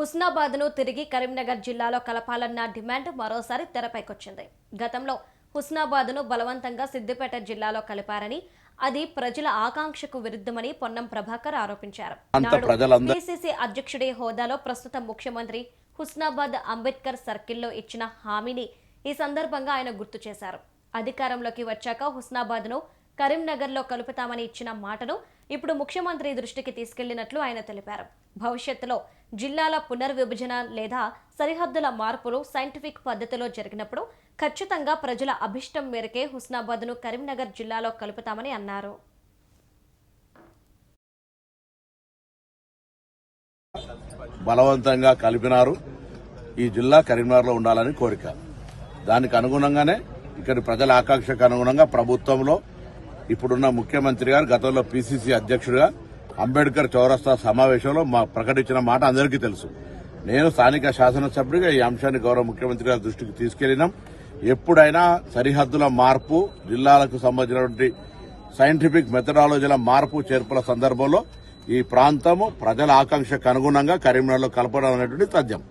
హుస్నాబాద్ను తిరిగి కరీంనగర్ జిల్లాలో కలపాలన్న డిమాండ్ మరోసారి తెరపైకొచ్చింది. గతంలో హుస్నాబాద్ను బలవంతంగా సిద్దిపేట జిల్లాలో కలిపారని అది ప్రజల ఆకాంక్షకు విరుద్ధమని పొన్నం ప్రభాకర్ ఆరోపించారు. పిసిసి అధ్యక్షుడి హోదాలో ప్రస్తుత ముఖ్యమంత్రి హుస్నాబాద్ అంబేద్కర్ సర్కిల్లో ఇచ్చిన హామీని ఈ సందర్భంగా ఆయన గుర్తు చేశారు. అధికారంలోకి వచ్చాక హుస్నాబాద్ను కరీంనగర్లో కలుపుతామని ఇచ్చిన మాటను ఇప్పుడు ముఖ్యమంత్రి దృష్టికి తీసుకెళ్ళినట్లు ఆయన తెలిపారు. భవిష్యత్తులో జిల్లాల పునర్విభజన లేదా సరిహద్దుల మార్పులు సైంటిఫిక్ పద్ధతిలో జరిగినప్పుడు ఖచ్చితంగా ప్రజల అభిష్టం మేరకే హుస్నాబాద్ను కరీంనగర్ జిల్లాలో కలుపుతామని అన్నారు. బలవంతంగా కలిపినారు. ఈ జిల్లా కరీంనగర్లో ఉండాలని కోరిక. దానికి అనుగుణంగానే ఇక్కడి ప్రజల ఆకాంక్షకు అనుగుణంగా ప్రభుత్వంలో ఇప్పుడున్న ముఖ్యమంత్రి గారు గతంలో పిసిసి అధ్యక్షుడిగా అంబేద్కర్ చౌరస్తా సమావేశంలో మా ప్రకటించిన మాట అందరికీ తెలుసు. నేను స్థానిక శాసనసభ్యుడిగా ఈ అంశాన్ని గౌరవ ముఖ్యమంత్రి గారి దృష్టికి తీసుకెళ్ళినాం ఎప్పుడైనా సరిహద్దుల మార్పు జిల్లాలకు సంబంధించినటువంటి సైంటిఫిక్ మెథడాలజీల మార్పు చేర్పుల సందర్భంలో ఈ ప్రాంతము ప్రజల ఆకాంక్షకు అనుగుణంగా కరీంనగర్లో కలపడం అనేటువంటి తథ్యం.